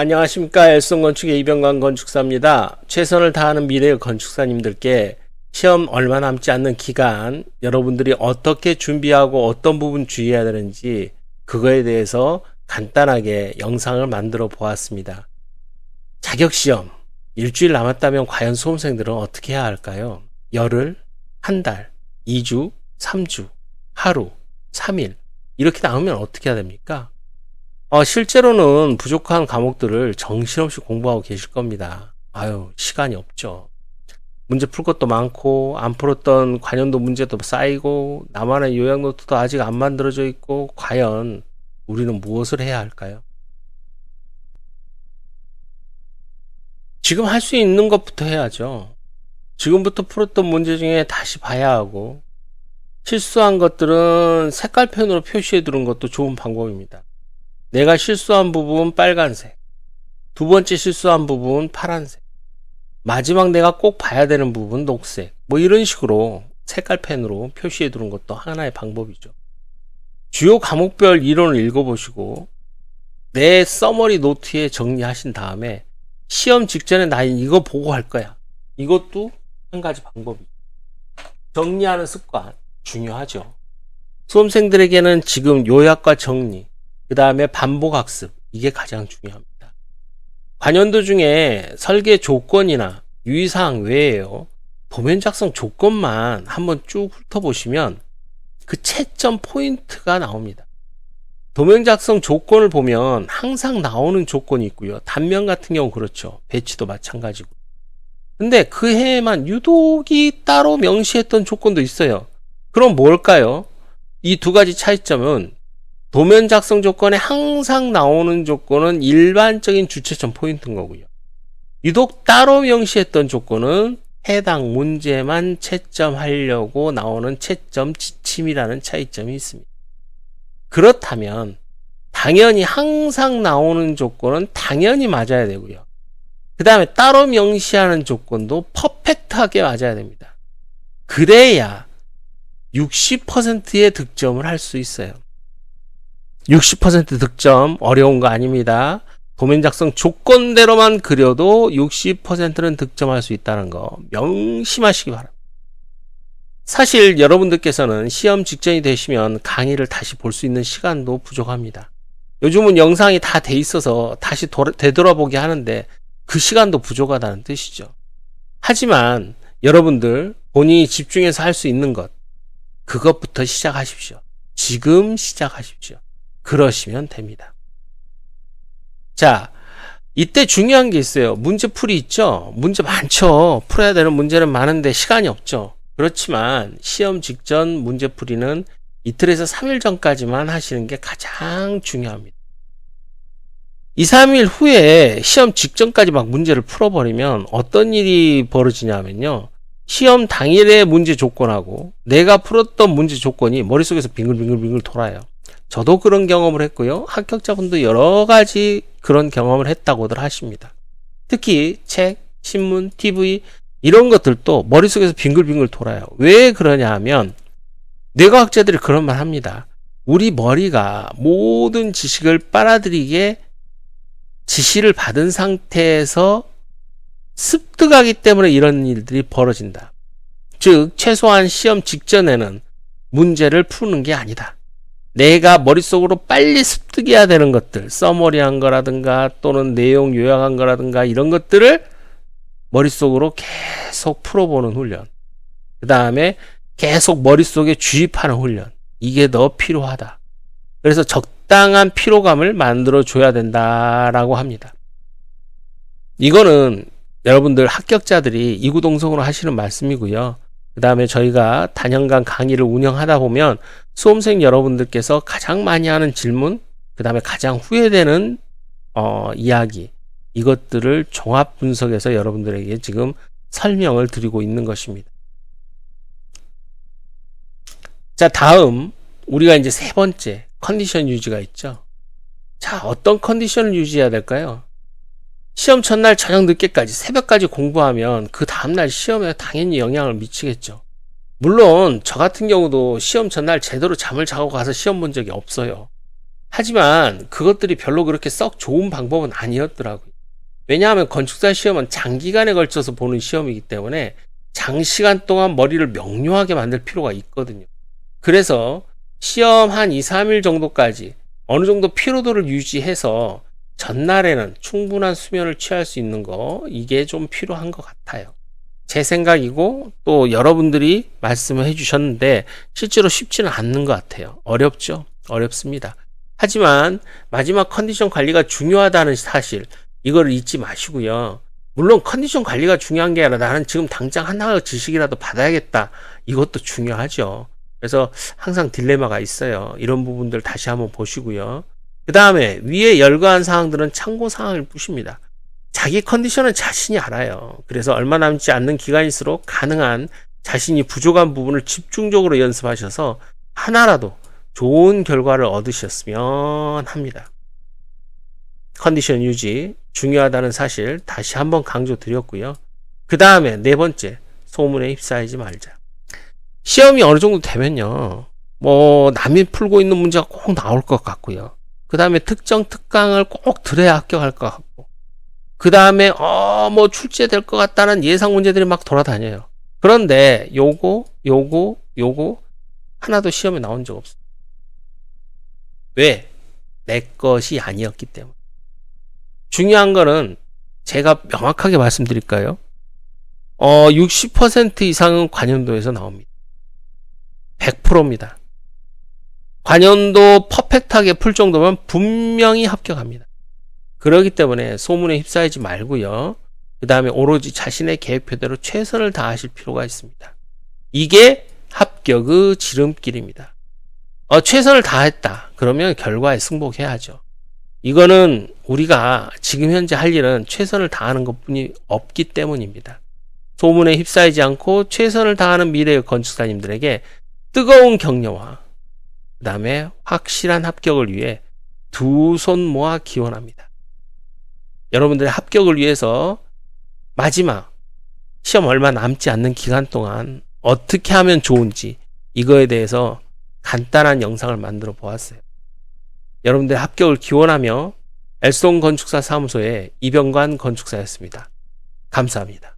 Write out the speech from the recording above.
안녕하십니까. 엘송건축의 이병관 건축사입니다. 최선을 다하는 미래의 건축사님들께 시험 얼마 남지 않는 기간 여러분들이 어떻게 준비하고 어떤 부분 주의해야 되는지 그거에 대해서 간단하게 영상을 만들어 보았습니다. 자격시험 일주일 남았다면 과연 수험생들은 어떻게 해야 할까요? 열흘, 한 달, 2주, 3주, 하루, 3일 이렇게 나오면 어떻게 해야 됩니까? 어, 실제로는 부족한 과목들을 정신없이 공부하고 계실 겁니다. 아유, 시간이 없죠. 문제 풀 것도 많고, 안 풀었던 관련도 문제도 쌓이고, 나만의 요약 노트도 아직 안 만들어져 있고, 과연 우리는 무엇을 해야 할까요? 지금 할 수 있는 것부터 해야죠. 지금부터 풀었던 문제 중에 다시 봐야 하고, 실수한 것들은 색깔펜으로 표시해 두는 것도 좋은 방법입니다. 내가 실수한 부분 빨간색. 두 번째 실수한 부분 파란색. 마지막 내가 꼭 봐야 되는 부분 녹색. 뭐 이런 식으로 색깔펜으로 표시해 두는 것도 하나의 방법이죠. 주요 과목별 이론을 읽어보시고 내 써머리 노트에 정리하신 다음에 시험 직전에 나 이거 보고 할 거야. 이것도 한 가지 방법이죠. 정리하는 습관 중요하죠. 수험생들에게는 지금 요약과 정리, 그 다음에 반복 학습. 이게 가장 중요합니다. 관연도 중에 설계 조건이나 유의사항 외에요. 도면 작성 조건만 한번 쭉 훑어보시면 그 채점 포인트가 나옵니다. 도면 작성 조건을 보면 항상 나오는 조건이 있고요. 단면 같은 경우 그렇죠. 배치도 마찬가지고. 근데 그 해에만 유독이 따로 명시했던 조건도 있어요. 그럼 뭘까요? 이 두 가지 차이점은 도면 작성 조건에 항상 나오는 조건은 일반적인 주체점 포인트인 거고요. 유독 따로 명시했던 조건은 해당 문제만 채점하려고 나오는 채점 지침이라는 차이점이 있습니다. 그렇다면 당연히 항상 나오는 조건은 당연히 맞아야 되고요. 그 다음에 따로 명시하는 조건도 퍼펙트하게 맞아야 됩니다. 그래야 60%의 득점을 할 수 있어요. 60% 득점 어려운 거 아닙니다. 도면 작성 조건대로만 그려도 60%는 득점할 수 있다는 거 명심하시기 바랍니다. 사실 여러분들께서는 시험 직전이 되시면 강의를 다시 볼 수 있는 시간도 부족합니다. 요즘은 영상이 다 돼 있어서 다시 돌아, 되돌아보게 하는데 그 시간도 부족하다는 뜻이죠. 하지만 여러분들 본인이 집중해서 할 수 있는 것 그것부터 시작하십시오. 지금 시작하십시오. 그러시면 됩니다. 자, 이때 중요한 게 있어요. 문제풀이 있죠? 문제 많죠? 풀어야 되는 문제는 많은데 시간이 없죠? 그렇지만 시험 직전 문제풀이는 이틀에서 3일 전까지만 하시는 게 가장 중요합니다. 2, 3일 후에 시험 직전까지 막 문제를 풀어버리면 어떤 일이 벌어지냐면요. 시험 당일의 문제 조건하고 내가 풀었던 문제 조건이 머릿속에서 빙글빙글빙글 돌아요. 저도 그런 경험을 했고요. 합격자분도 여러 가지 그런 경험을 했다고들 하십니다. 특히 책, 신문, TV 이런 것들도 머릿속에서 빙글빙글 돌아요. 왜 그러냐 하면 뇌과학자들이 그런 말 합니다. 우리 머리가 모든 지식을 빨아들이게 지시를 받은 상태에서 습득하기 때문에 이런 일들이 벌어진다. 즉, 최소한 시험 직전에는 문제를 푸는 게 아니다. 내가 머릿속으로 빨리 습득해야 되는 것들, 써머리한 거라든가 또는 내용 요약한 거라든가 이런 것들을 머릿속으로 계속 풀어보는 훈련. 그 다음에 계속 머릿속에 주입하는 훈련. 이게 더 필요하다. 그래서 적당한 피로감을 만들어 줘야 된다라고 합니다. 이거는 여러분들 합격자들이 이구동성으로 하시는 말씀이고요. 그 다음에 저희가 단연간 강의를 운영하다 보면 수험생 여러분들께서 가장 많이 하는 질문, 그 다음에 가장 후회되는 어, 이야기, 이것들을 종합 분석해서 여러분들에게 지금 설명을 드리고 있는 것입니다. 자, 다음, 우리가 이제 세 번째 컨디션 유지가 있죠. 자, 어떤 컨디션을 유지해야 될까요? 시험 첫날 저녁 늦게까지 새벽까지 공부하면 그 다음날 시험에 당연히 영향을 미치겠죠. 물론 저 같은 경우도 시험 전날 제대로 잠을 자고 가서 시험 본 적이 없어요. 하지만 그것들이 별로 그렇게 썩 좋은 방법은 아니었더라고요. 왜냐하면 건축사 시험은 장기간에 걸쳐서 보는 시험이기 때문에 장시간 동안 머리를 명료하게 만들 필요가 있거든요. 그래서 시험 한 2, 3일 정도까지 어느 정도 피로도를 유지해서 전날에는 충분한 수면을 취할 수 있는 거 이게 좀 필요한 것 같아요. 제 생각이고 또 여러분들이 말씀을 해주셨는데 실제로 쉽지는 않는 것 같아요. 어렵죠? 어렵습니다. 하지만 마지막 컨디션 관리가 중요하다는 사실 이걸 잊지 마시고요. 물론 컨디션 관리가 중요한 게 아니라 나는 지금 당장 하나의 지식이라도 받아야겠다. 이것도 중요하죠. 그래서 항상 딜레마가 있어요. 이런 부분들 다시 한번 보시고요. 그 다음에 위에 열거한 사항들은 참고 사항일 뿐입니다. 자기 컨디션은 자신이 알아요. 그래서 얼마 남지 않는 기간일수록 가능한 자신이 부족한 부분을 집중적으로 연습하셔서 하나라도 좋은 결과를 얻으셨으면 합니다. 컨디션 유지 중요하다는 사실 다시 한번 강조드렸고요. 그 다음에 네 번째 소문에 휩싸이지 말자. 시험이 어느 정도 되면요. 뭐 남이 풀고 있는 문제가 꼭 나올 것 같고요. 그 다음에 특정 특강을 꼭 들어야 합격할 것 같고. 그 다음에 어 뭐 출제될 것 같다는 예상 문제들이 막 돌아다녀요. 그런데 요거 요거 요거 하나도 시험에 나온 적 없어. 왜? 내 것이 아니었기 때문에. 중요한 거는 제가 명확하게 말씀드릴까요? 어, 60% 이상은 관연도에서 나옵니다. 100%입니다. 관연도 퍼펙트하게 풀 정도면 분명히 합격합니다. 그렇기 때문에 소문에 휩싸이지 말고요. 그 다음에 오로지 자신의 계획표대로 최선을 다하실 필요가 있습니다. 이게 합격의 지름길입니다. 어, 최선을 다했다. 그러면 결과에 승복해야죠. 이거는 우리가 지금 현재 할 일은 최선을 다하는 것 뿐이 없기 때문입니다. 소문에 휩싸이지 않고 최선을 다하는 미래의 건축사님들에게 뜨거운 격려와 그 다음에 확실한 합격을 위해 두 손 모아 기원합니다. 여러분들의 합격을 위해서 마지막 시험 얼마 남지 않는 기간 동안 어떻게 하면 좋은지 이거에 대해서 간단한 영상을 만들어 보았어요. 여러분들의 합격을 기원하며 엘송 건축사 사무소의 이병관 건축사였습니다. 감사합니다.